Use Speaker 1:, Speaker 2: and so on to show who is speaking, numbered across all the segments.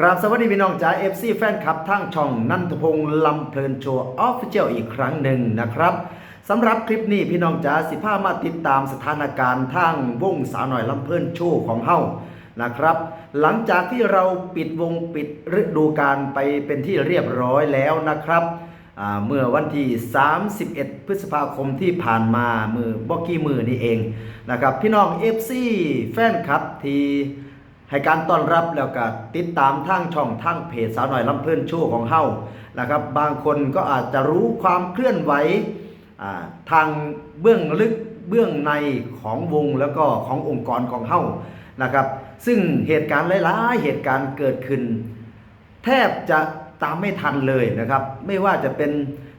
Speaker 1: ครับสวัสดีพี่น้องจ๋า FC แฟนคลับทั้งช่องนันทพงษ์ลำเพลินโชว์ออฟฟิเชียลอีกครั้งหนึ่งนะครับสำหรับคลิปนี้พี่น้องจ๋าสิพามาติดตามสถานการณ์ทางวงสาวหน่อยลำเพลินโชว์ของเฮานะครับ หลังจากที่เราปิดวงปิดฤดูกาลไปเป็นที่เรียบร้อยแล้วนะครับเมื่อวันที่ 31 พฤษภาคมที่ผ่านมามือบอกกี้มือนี่เองนะครับพี่น้อง FC แฟนคลับที่ ให้การต้อนรับแล้วก็ติดตามทางช่องทางเพจสาวหน่อยลำเพลินโชว์ของเฮานะครับ บางคนก็อาจจะรู้ความเคลื่อนไหวทางเบื้องลึกเบื้องในของวงแล้วก็ขององค์กรของเฮานะครับ ซึ่งเหตุการณ์หลายๆเหตุการณ์เกิดขึ้น แทบจะตามไม่ทันเลยนะครับ ไม่ว่าจะเป็น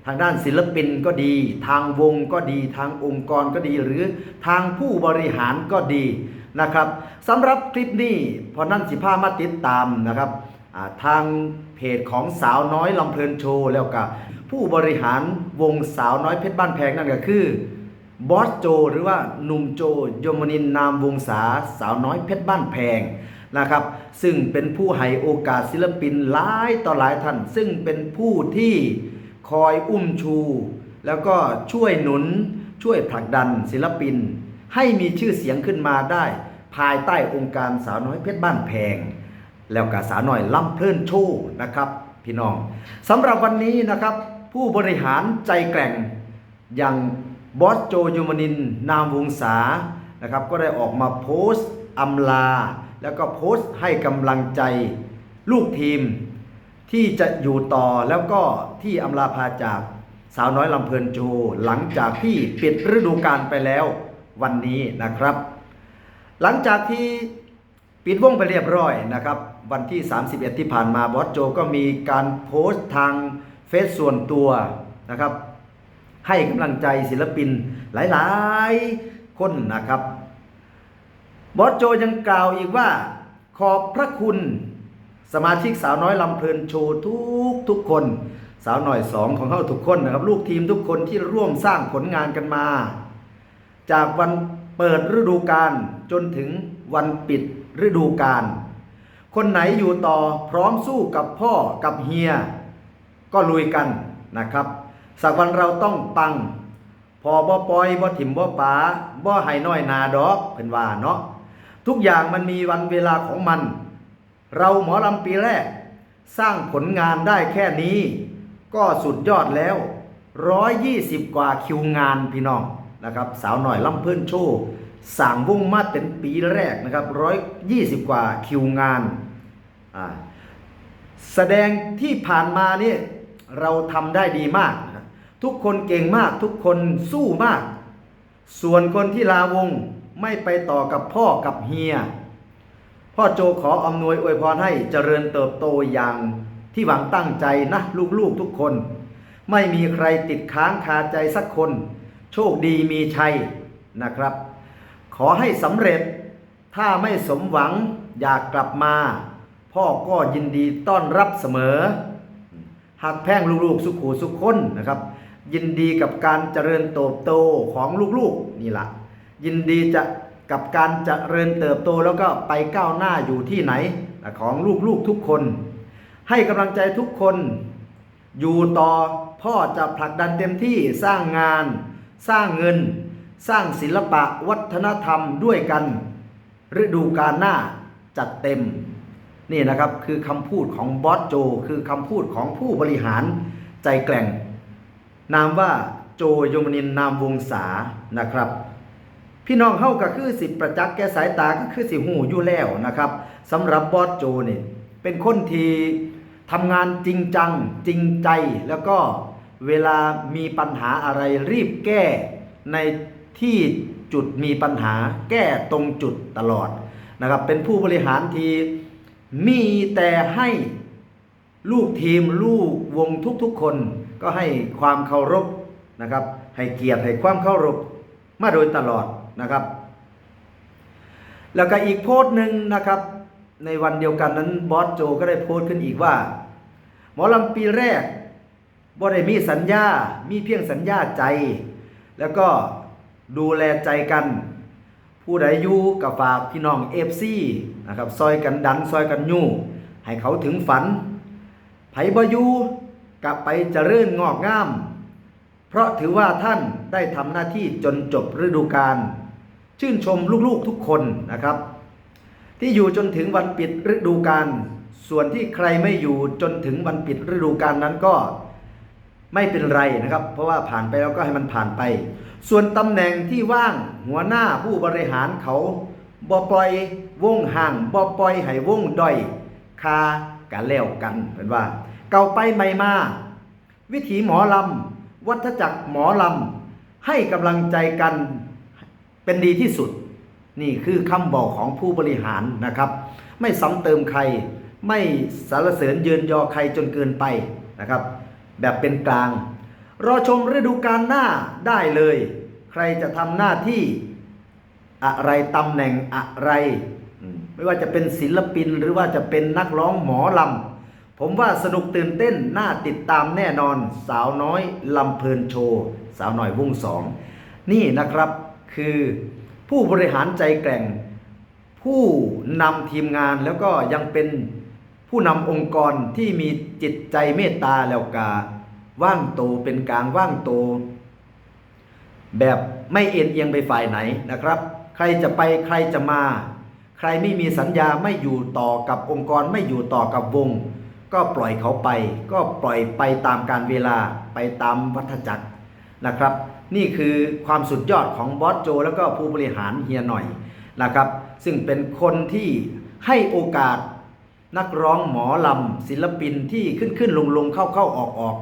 Speaker 1: ทางด้านศิลปินก็ดี ทางวงก็ดี ทางองค์กรก็ดี หรือทางผู้บริหารก็ดี นะครับสำหรับคลิปนี้พอนั่นสิพามาติดตามนะครับทางเพจของสาวน้อยลำเพลินโชว์แล้วก็ผู้บริหารวงสาวน้อยเพชรบ้านแพงนั่นก็คือบอสโจ หรือว่าหนุ่มโจยมนินนามวงศาสาวน้อยเพชรบ้านแพงนะครับ ซึ่งเป็นผู้ให้โอกาสศิลปินหลายต่อหลายท่าน ซึ่งเป็นผู้ที่คอยอุ้มชู แล้วก็ช่วยหนุนช่วยผลักดันศิลปิน ให้มีชื่อเสียงขึ้นมาได้ ภายใต้องค์การสาวน้อยเพชรบ้านแพง แล้วก็สาวน้อยล่ำเพลินโชว์นะครับพี่น้องสำหรับวันนี้นะครับ ผู้บริหารใจแกร่งอย่างบอสโจยมานิน นามวงศานะครับ ก็ได้ออกมาโพสต์อำลา แล้วก็โพสต์ให้กำลังใจลูกทีม ที่จะอยู่ต่อแล้วก็ที่อำลาพาจากสาวน้อยลำเพลินโจหลังจากที่ปิดฤดูกาลไปแล้ววันนี้นะครับ หลังจากที่ปิดวงไปเรียบร้อยนะครับ วันที่ 31 ที่ผ่านมาบอสโจก็มีการโพสต์ทางเฟซส่วนตัวนะครับ ให้กำลังใจศิลปินหลายๆ คนนะครับบอสโจยังกล่าวอีกว่าขอบพระคุณสมาชิกสาวน้อยลำเพลินโชว์ทุกทุกคน สาวหน่อยสองของเขาทุกคนนะครับ ลูกทีมทุกคนที่ร่วมสร้างผลงานกันมา จากวัน เปิดฤดูกาลจนถึงวันปิดฤดูกาลคนไหนอยู่ต่อพร้อมสู้กับพ่อกับเฮีย ก็ลุยกันนะครับ สักวันเราต้องปัง พอบ่ปลอยบ่ถิ่มบ่ป๋าบ่ให้น้อยนาดอกเพิ่นว่าเนาะทุกอย่างมันมีวันเวลาของมัน เราหมอลำปีแรก สร้างผลงานได้แค่นี้ ก็สุดยอดแล้ว 120 กว่าคิวงานพี่น้อง นะครับสาวหน่อยลำเพิ่อนโชว์สั่งวงมาเป็นปีแรกนะครับ120กว่าคิวงานอ่าแสดงที่ผ่านมานี่เราทำได้ดีมากนะทุกคนเก่งมากทุกคนสู้มาก ส่วนคนที่ลาวงไม่ไปต่อกับพ่อกับเฮีย พ่อโจขออำนวยอวยพรให้เจริญเติบโตอย่างที่หวังตั้งใจนะลูกๆทุกคน ไม่มีใครติดค้างคาใจสักคน โชคดีมีชัยนะครับ ขอให้สำเร็จถ้าไม่สมหวังอยากกลับมา พ่อก็ยินดีต้อนรับเสมอหักแพ่งลูกๆ สุขูสุขคนนะครับ ยินดีกับการเจริญเติบโตของลูกๆนี่ละยินดีจะกับการเจริญเติบโตแล้วก็ไปก้าวหน้าอยู่ที่ไหนของลูกๆทุกคน ให้กำลังใจทุกคน อยู่ต่อพ่อจะผลักดันเต็มที่สร้างงาน สร้างเงิน สร้างศิลปะวัฒนธรรมด้วยกัน ฤดูกาลหน้าจัดเต็ม นี่นะครับคือคำพูดของบอสโจ คือคำพูดของผู้บริหารใจแกร่ง นามว่าโจยมนินนามวงศานะครับพี่น้องเฮาก็คือสิประจักษ์แก่สายตาก็คือสิหูอยู่แล้วนะครับสำหรับบอสโจนี่เป็นคนที่ทำงานจริงจัง จริงใจแล้วก็ เวลามีปัญหาอะไรรีบแก้ในที่จุดมีปัญหาแก้ตรงจุดตลอดนะครับเป็นผู้บริหารที่มีแต่ให้ลูกทีมลูกวงทุกๆคนก็ให้ความเคารพนะครับ ให้เกียรติให้ความเคารพมาโดยตลอดนะครับ แล้วก็อีกโพสต์หนึ่งนะครับ ในวันเดียวกันนั้นบอสโจก็ได้โพสต์ขึ้นอีกว่า หมอลำปีแรก บ่ได้มีสัญญา มีเพียงสัญญาใจ แล้วก็ดูแลใจกัน ผู้ใดอยู่กับฝากพี่น้องเอฟซีนะครับ ซอยกันดัน ซอยกันยู่ ให้เขาถึงฝัน ไผบอยูกลับไปเจริญงอกงาม เพราะถือว่าท่านได้ทำหน้าที่จนจบฤดูกาล ชื่นชมลูกๆทุกคนนะครับ ที่อยู่จนถึงวันปิดฤดูกาล ส่วนที่ใครไม่อยู่จนถึงวันปิดฤดูกาลนั้นก็ ไม่เป็นไรนะครับ เพราะว่าผ่านไปแล้วก็ให้มันผ่านไป ส่วนตำแหน่งที่ว่างหัวหน้าผู้บริหารเขาบ่ปล่อยวงห่างบ่ปล่อยให้วงด้อยคากันแล้วกันเป็นว่า เก่าไปใหม่มา วิถีหมอลำ วัฏจักรหมอลำ ให้กำลังใจกันเป็นดีที่สุด นี่คือคำบอกของผู้บริหารนะครับ ไม่ซ้ำเติมใคร ไม่สารเสริญเยินยอใครจนเกินไปนะครับ แบบเป็นกลาง รอชมฤดูกาลหน้าได้เลย ใครจะทำหน้าที่อะไรตำแหน่งอะไร ไม่ว่าจะเป็นศิลปินหรือว่าจะเป็นนักร้องหมอลำ ผมว่าสนุกตื่นเต้นน่าติดตามแน่นอนสาวน้อยลำเพลินโชว์ สาวน้อยวงสอง นี่นะครับคือผู้บริหารใจแกร่ง ผู้นำทีมงานแล้วก็ยังเป็น ผู้นำองค์กรที่มีจิตใจเมตตาแล้วกา ว่างโตเป็นกลางว่างโต แบบไม่เอ็นเอียงไปฝ่ายไหนนะครับ ใครจะไปใครจะมา ใครไม่มีสัญญาไม่อยู่ต่อกับองค์กรไม่อยู่ต่อกับวง ก็ปล่อยเขาไป ก็ปล่อยไปตามการเวลาไปตามวัฏจักรนะครับ นี่คือความสุดยอดของบอสโจ แล้วก็ผู้บริหารเฮียหน่อยนะครับ ซึ่งเป็นคนที่ให้โอกาส นักร้องหมอลำศิลปินที่ขึ้นขึ้นลงลงเข้าเข้าออกออก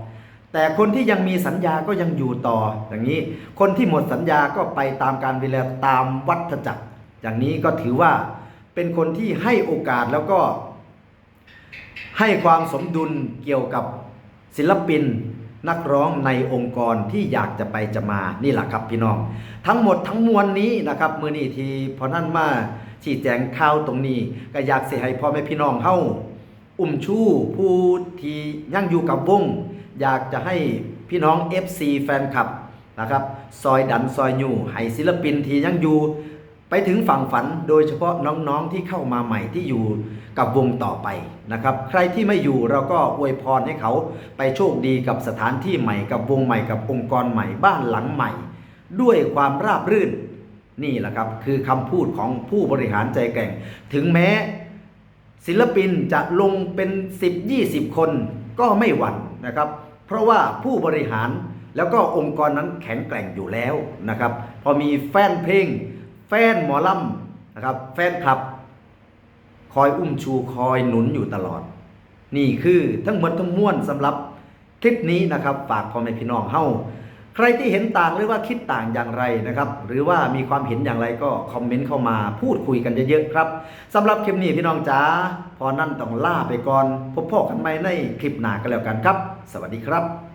Speaker 1: แต่คนที่ยังมีสัญญาก็ยังอยู่ต่ออย่างนี้ คนที่หมดสัญญาก็ไปตามการเวลาตามวัฏจักร อย่างนี้ก็ถือว่าเป็นคนที่ให้โอกาสแล้วก็ ให้ความสมดุลเกี่ยวกับศิลปินนักร้องในองค์กรที่อยากจะไปจะมานี่แหละครับพี่น้อง ทั้งหมดทั้งมวลนี้นะครับมือนี้ทีพอนั่นมา ชี้แจงข่าวตรงนี้ก็อยากเสียให้พ่อแม่พี่น้องเฮาอุ้มชู้ผู้ที่ยั่งอยู่กับวง อยากจะให้พี่น้อง FC แฟนคลับนะครับ ซอยดันซอยอยู่ให้ศิลปินที่ยั่งอยู่ไปถึงฝั่งฝันโดยเฉพาะน้องๆที่เข้ามาใหม่ที่อยู่กับวงต่อไปนะครับ ใครที่ไม่อยู่เราก็อวยพรให้เขาไปโชคดีกับสถานที่ใหม่กับวงใหม่กับองค์กรใหม่บ้านหลังใหม่ ด้วยความราบรื่น นี่แหละครับคือคำพูดของผู้บริหารใจแกร่ง ถึงแม้ศิลปินจะลงเป็น 10 20 คนก็ไม่หวั่นนะครับ เพราะว่าผู้บริหารแล้วก็องค์กรนั้นแข็งแกร่งอยู่แล้วนะครับ พอมีแฟนเพลง แฟนหมอลำนะครับ แฟนคลับ คอยอุ้มชูคอยหนุนอยู่ตลอด นี่คือทั้งหมดทั้งมวลสำหรับคลิปนี้นะครับ ฝากพ่อแม่พี่น้องเฮา ใครที่เห็นต่างหรือว่าคิดต่างอย่างไรนะครับ หรือว่ามีความเห็นอย่างไรก็คอมเมนต์เข้ามาพูดคุยกันเยอะๆครับสำหรับคลิปนี้พี่น้องจ๋าพอนั่นต้องล่าไปก่อน พบพ่อกันใหม่ในคลิปหน้ากันแล้วกันครับ สวัสดีครับ